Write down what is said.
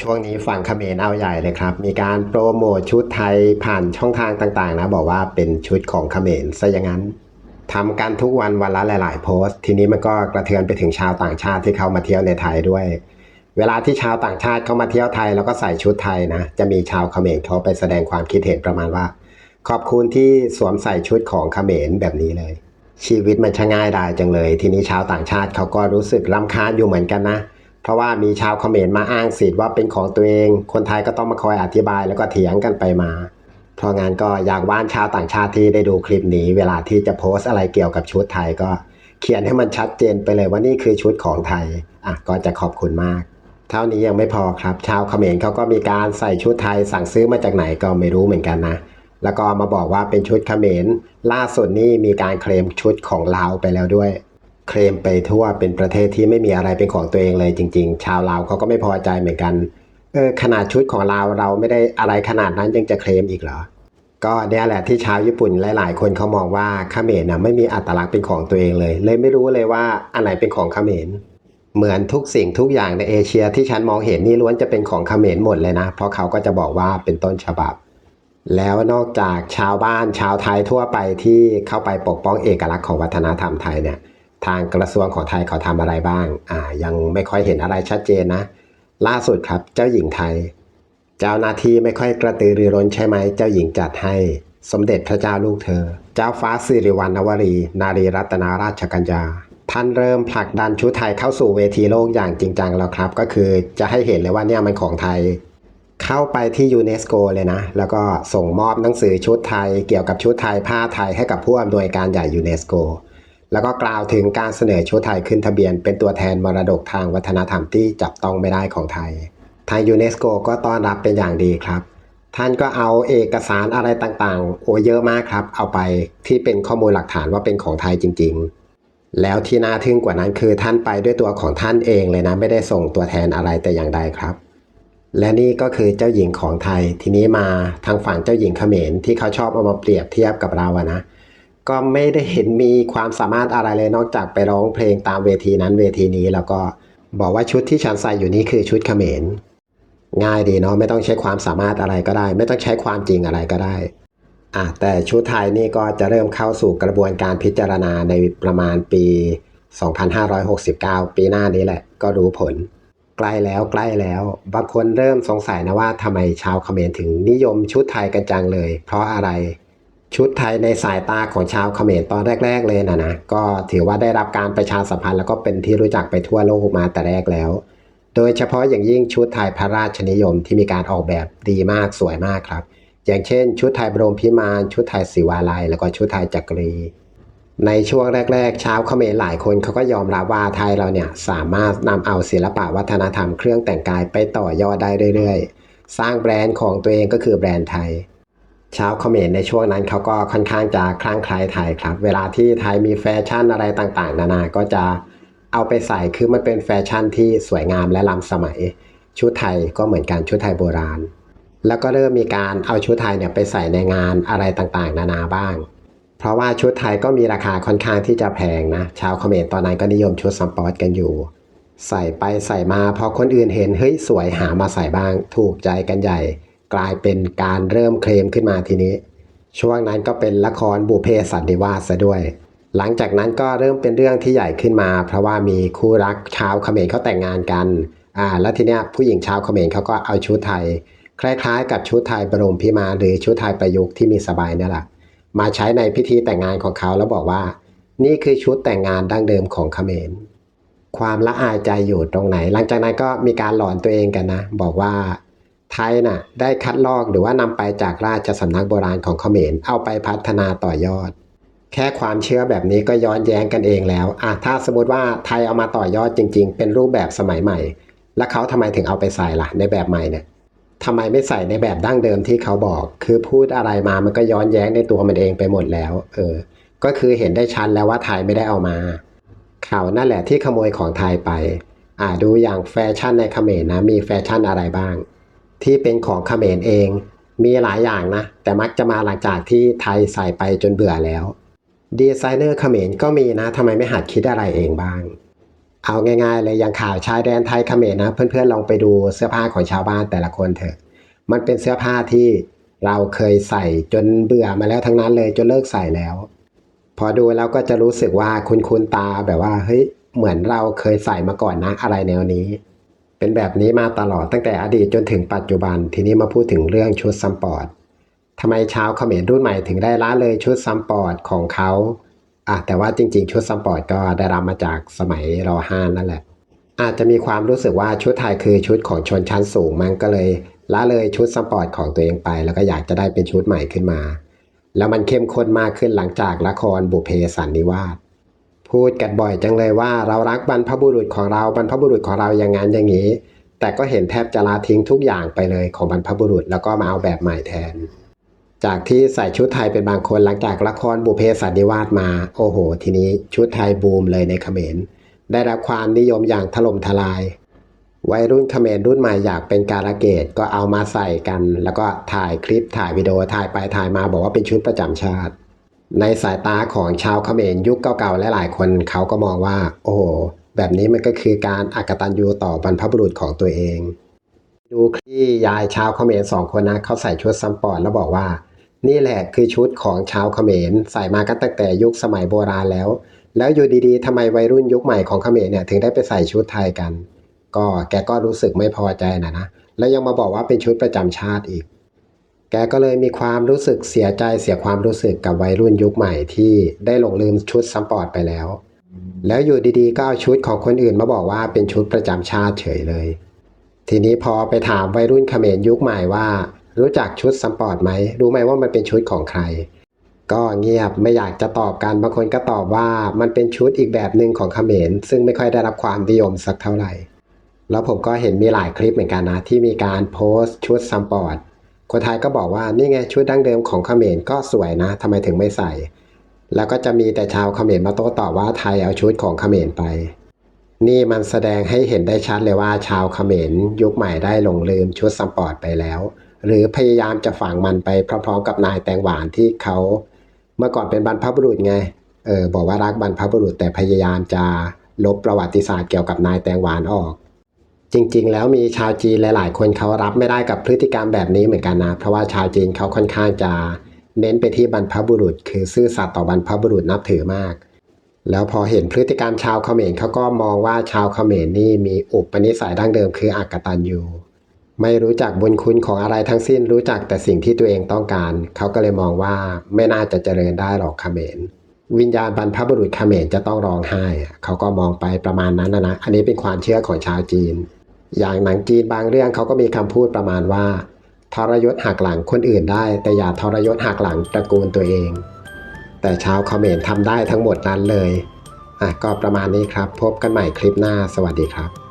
ช่วงนี้ฝั่งเขมรเอาใหญ่เลยครับ มีการโปรโมทชุดไทยผ่านช่องทางต่างๆ นะ บอกว่าเป็นชุดของเขมรซะอย่างนั้นทำกันทุกวันวันละหลาย ๆ โพสต์ ทีนี้มันก็กระเทือนไปถึงชาวต่างชาติที่เขามาเที่ยวในไทยด้วย เวลาที่ชาวต่างชาติเขามาเที่ยวไทยแล้วก็ใส่ชุดไทยนะ จะมีชาวเขมรเขาไปแสดงความคิดเห็นประมาณว่า ขอบคุณที่สวมใส่ชุดของเขมรแบบนี้เลย ชีวิตมันช่างง่ายดายจังเลย ทีนี้ชาวต่างชาติเขาก็รู้สึกรำคาญอยู่เหมือนกันนะ เพราะว่ามีชาวเขมรมาอ้างสิทธิ์ว่าเป็นของตัวเอง คนไทยก็ต้องมาคอยอธิบายแล้วก็เถียงกันไปมา เพราะงั้นก็อยากว่านชาวต่างชาติที่ได้ดูคลิปนี้ เวลาที่จะโพสต์อะไรเกี่ยวกับชุดไทยก็ เขียนให้มันชัดเจนไปเลยว่านี่คือชุดของไทยอะก็จะขอบคุณมาก เท่านี้ยังไม่พอครับ ชาวเขมรเขาก็มีการใส่ชุดไทยสั่งซื้อมาจากไหนก็ไม่รู้เหมือนกันนะแล้วก็มาบอกว่าเป็นชุดเขมรล่าสุดนี่มีการเคลมชุดของลาวไปแล้วด้วย เคลมไปทั่วเป็นประเทศที่ไม่มีอะไรเป็นของตัวเองเลยจริง ๆ ชาวลาวเขาก็ไม่พอใจเหมือนกันเออขนาดชุดของเราเราไม่ได้อะไรขนาดนั้นยังจะเคลมอีกเหรอ ก็เนี่ยแหละที่ชาวญี่ปุ่นหลาย ๆ คนเขามองว่าเขมรนะไม่มีอัตลักษณ์เป็นของตัวเองเลย เลยไม่รู้เลยว่าอันไหนเป็นของเขมรเหมือนทุกสิ่งทุกอย่างในเอเชียที่ฉันมองเห็นนี่ล้วนจะเป็นของเขมรหมดเลยนะ เพราะเขาก็จะบอกว่าเป็นต้นฉบับ แล้วนอกจากชาวบ้านชาวไทยทั่วไปที่เข้าไปปกป้องเอกลักษณ์ของวัฒนธรรมไทยเนี่ย ทางกระทรวงของไทยเขาทำอะไรบ้าง อ่า ยังไม่ค่อยเห็นอะไรชัดเจนนะ ล่าสุดครับเจ้าหญิงไทย เจ้าหน้าที่ไม่ค่อยกระตือรือร้นใช่ไหม เจ้าหญิงจัดให้สมเด็จพระเจ้าลูกเธอ เจ้าฟ้าสิริวัณณวรี นารีรัตนาราชกัญญา ท่านเริ่มผลักดันชุดไทยเข้าสู่เวทีโลกอย่างจริงจังแล้วครับ ก็คือจะให้เห็นเลยว่าเนี่ยมันของไทย เข้าไปที่ยูเนสโกเลยนะ แล้วก็ส่งมอบหนังสือชุดไทย เกี่ยวกับชุดไทยผ้าไทยให้กับผู้อำนวยการใหญ่ยูเนสโก แล้วก็กล่าวถึงการเสนอชุดไทยขึ้นทะเบียน เป็นตัวแทนมรดกทางวัฒนธรรมที่จับต้องไม่ได้ของไทย ทางยูเนสโกก็ต้อนรับเป็นอย่างดีครับ ท่านก็เอาเอกสารอะไรต่างๆ โอ้เยอะมากครับ เอาไปที่เป็นข้อมูลหลักฐานว่าเป็นของไทยจริง ๆ แล้วที่น่าทึ่งกว่านั้นคือท่านไปด้วยตัวของท่านเองเลยนะไม่ได้ส่งตัวแทนอะไรแต่อย่างใดครับและนี่ก็คือเจ้าหญิงของไทยทีนี้มาทางฝั่งเจ้าหญิงเขมรที่เขาชอบเอามาเปรียบเทียบกับเราอะนะ ก็ไม่ได้เห็นมีความสามารถอะไรเลยนอกจากไปร้องเพลงตามเวทีนั้นเวทีนี้ แล้วก็บอกว่าชุดที่ฉันใส่อยู่นี่คือชุดเขมรง่ายดีเนาะไม่ต้องใช้ความสามารถอะไรก็ได้ ไม่ต้องใช้ความจริงอะไรก็ได้อะแต่ชุดไทยนี่ก็จะเริ่มเข้าสู่กระบวนการพิจารณาในประมาณปี 2569 ปีหน้านี้แหละ ก็รู้ผล ใกล้แล้วใกล้แล้ว บางคนเริ่มสงสัยนะว่าทำไมชาวเขมรถึงนิยมชุดไทยกันจังเลย เพราะอะไร ชุดไทยในสายตาของชาวเขมรตอนแรก ๆ เลยนะนะก็ถือว่าได้รับการประชาสัมพันธ์แล้วก็เป็นที่รู้จักไปทั่วโลกมาแต่แรกแล้ว โดยเฉพาะอย่างยิ่งชุดไทยพระราชนิยมที่มีการออกแบบดีมากสวยมากครับ อย่างเช่น ชุดไทยบรมพิมาน ชุดไทยศิวาลัย แล้วก็ชุดไทยจักรี ในช่วงแรก ๆ ชาวเขมรหลายคนเขาก็ยอมรับว่าไทยเราเนี่ยสามารถนำเอาศิลปะวัฒนธรรมเครื่องแต่งกายไปต่อยอดได้เรื่อย ๆ สร้างแบรนด์ของตัวเองก็คือแบรนด์ไทย ชาวเขมรในช่วงนั้นเขาก็ค่อนข้างจะคลั่งไคล้ไทยครับ เวลาที่ไทยมีแฟชั่นอะไรต่างๆ นานาก็จะเอาไปใส่คือมันเป็นแฟชั่นที่สวยงามและล้ำสมัย ชุดไทยก็เหมือนกันชุดไทยโบราณ แล้วก็เริ่มมีการเอาชุดไทยเนี่ยไปใส่ในงานอะไรต่างๆ นานาบ้าง เพราะว่าชุดไทยก็มีราคาค่อนข้างที่จะแพงนะ ชาวเขมรตอนนั้นก็นิยมชุดสปอร์ตกันอยู่ ใส่ไปใส่มาพอคนอื่นเห็นเฮ้ยสวยหามาใส่บ้าง ถูกใจกันใหญ่ กลายเป็นการเริ่มเคลมขึ้นมาทีนี้ ช่วงนั้นก็เป็นละครบุเพสันนิวาสซะด้วย หลังจากนั้นก็เริ่มเป็นเรื่องที่ใหญ่ขึ้นมา เพราะว่ามีคู่รักชาวเขมรเขาแต่งงานกันอ่าแล้วทีเนี้ยผู้หญิงชาวเขมรเขาก็เอาชุดไทย คล้ายๆ กับชุดไทยบรมพิมาหรือชุดไทยประยุกต์ที่มีสบายนี่แหละมาใช้ในพิธีแต่งงานของเขาแล้วบอกว่า นี่คือชุดแต่งงานดั้งเดิมของเขมรความละอายใจอยู่ตรงไหน หลังจากนั้นก็มีการหลอนตัวเองกันนะ บอกว่า ไทยน่ะได้คัดลอกหรือว่านำไปจากราชสำนักโบราณของเขมรเอาไปพัฒนาต่อยอด แค่ความเชื่อแบบนี้ก็ย้อนแย้งกันเองแล้วอะถ้าสมมติว่าไทยเอามาต่อยอดจริง ๆ เป็นรูปแบบสมัยใหม่ แล้วเขาทำไมถึงเอาไปใส่ล่ะ ในแบบใหม่เนี่ยทำไมไม่ใส่ในแบบดั้งเดิมที่เขาบอก คือพูดอะไรมามันก็ย้อนแย้งในตัวมันเองไปหมดแล้ว เออ ก็คือเห็นได้ชัดแล้วว่าไทยไม่ได้เอามา เขานั่นแหละที่ขโมยของไทยไป อ่าดูอย่างแฟชั่นในเขมรนะมีแฟชั่นอะไรบ้าง ที่เป็นของเขมรเอง มีหลายอย่างนะ แต่มักจะมาหลังจากที่ไทยใส่ไปจนเบื่อแล้ว ดีไซเนอร์เขมรก็มีนะทำไมไม่หัดคิดอะไรเองบ้าง เอาง่ายๆเลยอย่างข่าวชายแดนไทยเขมรนะ เพื่อนๆลองไปดูเสื้อผ้าของชาวบ้านแต่ละคนเถอะ มันเป็นเสื้อผ้าที่เราเคยใส่จนเบื่อมาแล้วทั้งนั้นเลยจนเลิกใส่แล้ว พอดูแล้วก็จะรู้สึกว่าคุณคุณตาแบบว่าเฮ้ยเหมือนเราเคยใส่มาก่อนนะอะไรแนวนี้ เป็นแบบนี้มาตลอดตั้งแต่อดีตจนถึงปัจจุบัน ทีนี้มาพูดถึงเรื่องชุดซัมปอร์ตทำไมชาวเขมรรุ่นใหม่ถึงได้ละเลยชุดซัมปอร์ตของเขาอะแต่ว่าจริง ๆ ชุดซัมปอร์ตก็ได้รับมาจากสมัยรห้านั่นแหละ อาจจะมีความรู้สึกว่าชุดไทยคือชุดของชนชั้นสูงมันก็เลยละเลยชุดสปอร์ตของตัวเองไป แล้วก็อยากจะได้เป็นชุดใหม่ขึ้นมา แล้วมันเข้มข้นมากขึ้นหลังจากละครบุเพสันนิวาส พูดกันบ่อยจังเลยว่าเรารักบรรพบุรุษของเราบรรพบุรุษของเราอย่างนั้นอย่างนี้ แต่ก็เห็นแทบจะละทิ้งทุกอย่างไปเลยของบรรพบุรุษแล้วก็มาเอาแบบใหม่แทน จากที่ใส่ชุดไทยเป็นบางคนหลังจากละครบุเพสันนิวาสมา โอ้โห ทีนี้ชุดไทยบูมเลยในเขมรได้รับความนิยมอย่างถล่มทลาย วัยรุ่นเขมรรุ่นใหม่อยากเป็นการะเกดก็เอามาใส่กัน แล้วก็ถ่ายคลิปถ่ายวิดีโอถ่ายไปถ่ายมาบอกว่าเป็นชุดประจำชาติ ในสายตาของชาวเขมรยุคเก่าๆและหลายคนเขาก็มองว่า โอ้โห แบบนี้มันก็คือการอักตันยูต่อบรรพบุรุษของตัวเอง ดูคลี่ยายชาวเขมรสองคนนะเขาใส่ชุดซัมปอร์แล้วบอกว่า นี่แหละคือชุดของชาวเขมรใส่มากันตั้งแต่ยุคสมัยโบราณแล้ว แล้วอยู่ดีๆทำไมวัยรุ่นยุคใหม่ของเขมรเนี่ยถึงได้ไปใส่ชุดไทยกัน ก็แกก็รู้สึกไม่พอใจนะนะแล้วยังมาบอกว่าเป็นชุดประจำชาติอีก แกก็เลยมีความรู้สึกเสียใจเสียความรู้สึกกับวัยรุ่นยุคใหม่ที่ได้หลงลืมชุดซัมปอร์ตไปแล้ว แล้วอยู่ดีๆก็เอาชุดของคนอื่นมาบอกว่าเป็นชุดประจำชาติเฉยเลย ทีนี้พอไปถามวัยรุ่นเขมรยุคใหม่ว่า รู้จักชุดซัมปอร์ตไหมรู้ไหมว่ามันเป็นชุดของใคร ก็เงียบไม่อยากจะตอบกันบางคนก็ตอบว่ามันเป็นชุดอีกแบบหนึ่งของเขมรซึ่งไม่ค่อยได้รับความนิยมสักเท่าไหร่ แล้วผมก็เห็นมีหลายคลิปเหมือนกันนะที่มีการโพสต์ชุดซัมปอร์ต คนไทยก็บอกว่านี่ไงชุดดั้งเดิมของเขมรก็สวยนะทำไมถึงไม่ใส่ แล้วก็จะมีแต่ชาวเขมรมาโต้ตอบว่าไทยเอาชุดของเขมรไป นี่มันแสดงให้เห็นได้ชัดเลยว่าชาวเขมรยุคใหม่ได้หลงลืมชุดซัมปอร์ตไปแล้ว หรือพยายามจะฝังมันไปพร้อมๆกับนายแตงหวานที่เขาเมื่อก่อนเป็นบรรพบุรุษไงเออบอกว่ารักบรรพบุรุษแต่พยายามจะลบประวัติศาสตร์เกี่ยวกับนายแตงหวานออก จริงๆ แล้วมีชาวจีนหลายๆ คนเขารับไม่ได้กับพฤติกรรมแบบนี้เหมือนกันนะ เพราะว่าชาวจีนเขาค่อนข้างจะเน้นไปที่บรรพบุรุษ คือซื่อสัตย์ต่อบรรพบุรุษนับถือมาก แล้วพอเห็นพฤติกรรมชาวเขมรเขาก็มองว่าชาวเขมรนี่มีอุปนิสัยดั้งเดิมคืออักตันยูไม่รู้จักบุญคุณของอะไรทั้งสิ้นรู้จักแต่สิ่งที่ตัวเองต้องการ เขาก็เลยมองว่าไม่น่าจะเจริญได้หรอกเขมรวิญญาณบรรพบุรุษเขมรจะต้องร้องไห้ เขาก็มองไปประมาณนั้นนะนะ อันนี้เป็นความเชื่อของชาวจีน อย่างหนังจีนบางเรื่องเขาก็มีคำพูดประมาณว่า ทรยศหักหลังคนอื่นได้ แต่อย่าทรยศหักหลังตระกูลตัวเอง แต่ชาวคอมเมนต์ทำได้ทั้งหมดนั้นเลยอะก็ประมาณนี้ครับ พบกันใหม่คลิปหน้าสวัสดีครับ